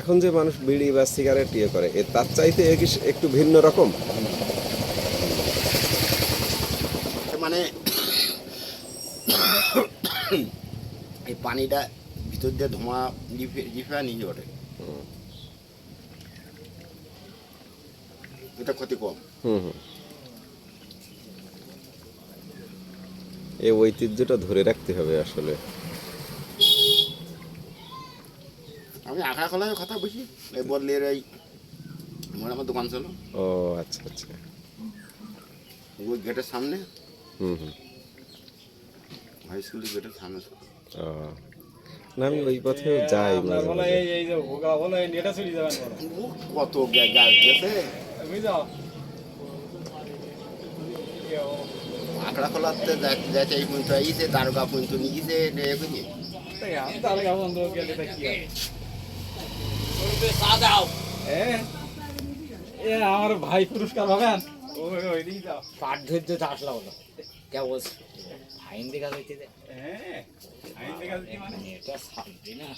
এখন যে মানুষ বিড়ি বা সিগারেট ইয়ে করে এ তার চাইতে একটু ভিন্ন রকম? মানে এই পানিটা ভিতর দিয়ে ধোঁয়া জিফে নিয়ে ওঠে। এটা ক্ষতি কম। হুম হুম। এই ঐতিহ্যটা ধরে রাখতে হবে আসলে। আমি আঁকা খোলায় কথা বুঝি। এই বদলের এই আমার আমার দোকান ছিল ও আচ্ছা আচ্ছা। ওই গেটের সামনে। হুম হুম। হাই স্কুলের গেটের সামনে ও না আমি ওই পথেও যাই কত গাছ গেছে। আঁকড়া খোলাতে যাচ্ছে এই পর্যন্ত আইছে দারোগা পর্যন্ত নিয়ে আমার ভাই পুরস্কার পাবেন? পাট ধরতে তো আসলাম না কেবল ফাইন দেখা হ্যাঁ যাচ্ছে মানে? এটা না।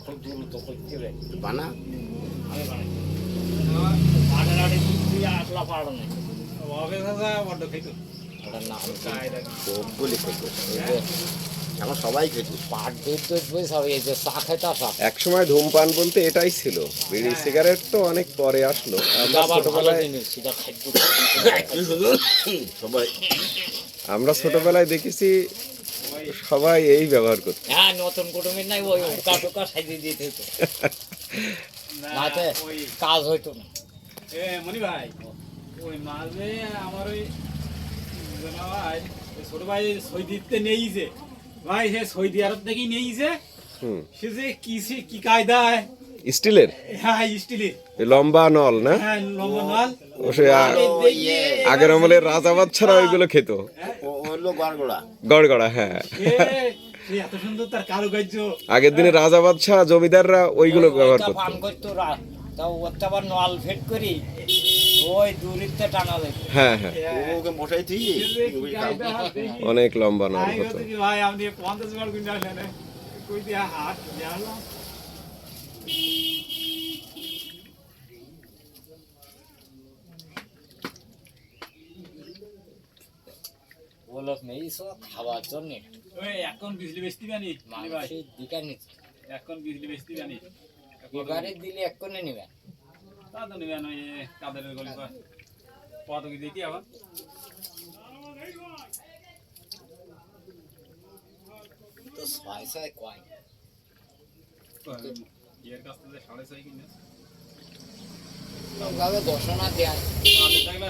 খুব দ্রুত করতে হবে। বানা। আমি বানাই আসলা পারো না। ওটার নাম কায়দা বলি খেতে এখন সবাই খেতে পাট ধরতে বই সব এই যে চা খেতে আসা এক সময় ধূমপান বলতে এটাই ছিল। বিড়ি সিগারেট তো অনেক পরে আসলো। আমরা ছোটবেলায় সবাই। আমরা ছোটবেলায় দেখেছি সবাই এই ব্যবহার করতো। হ্যাঁ নতুন কুটুমের নাই ওই ওকা টোকা সাজিয়ে দিতে হতো নাতে কাজ হইতো না। এ মনি ভাই ওই মাঝে আমার ওই জানা ভাই ওই ছোট ভাই সৌদিতে নেইছে ভাই সে সৌদি আরব থেকেই হুম। সে যে কি সে- কি কায়দায়? স্টিলের? হ্যাঁ স্টিলের। লম্বা নল না? হ্যাঁ লম্বা নল। ও সে আগের আমলের রাজা বাচ্চারা ওইগুলো খেত। গড়গড়া। গড়গড়া হ্যাঁ। এ, সে এত সুন্দর তার কারুকার্য। আগের দিনে রাজা বাদশাহ জমিদাররা ওইগুলো ব্যবহার করতো। পান করতো রা তাও ওটা আবার নল ফেট করি। ওই দূরিতে টানা হ্যাঁ হ্যাঁ। অনেক লম্বা ও লোক নেই সব খাওয়ার জন্য। ওই এখন বিজলি দিকে নিচ্ছে এখন বিজলি এবারে দিলে এক কোণে নিবে তা তো নিবেন ওই কাদের গলি পদ কি দিতি আবার। তো ছয় ছয় কয়? ইয়ের কাছ থেকে সাড়ে ছয় কিনে। ঘোষণা দেয়।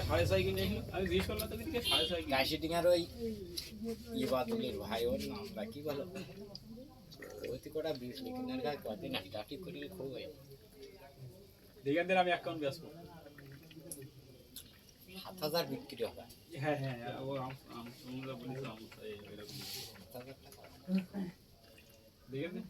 সাড়ে ছয় কিনে। আমি জিজ্ঞেস করলাম তো দিকে সাড়ে ছয় কিনে? গাছিটিঙার ওই ইবাদুলের ভাই ওর নামটা কি বলো? ওই তো কটা বিষ লিখিনের গায়ে কদিন হাঁটাহাঁটি করি খুব হয় দিকে দিন আমি অ্যাকাউন্ট বেচবো সাত হাজার বিক্রি হবে হ্যাঁ হ্যাঁ হ্যাঁ, ও আম- আম- তোমরা বলিস আম- এই এরকম। সাত হাজার টাকা দিকে দিন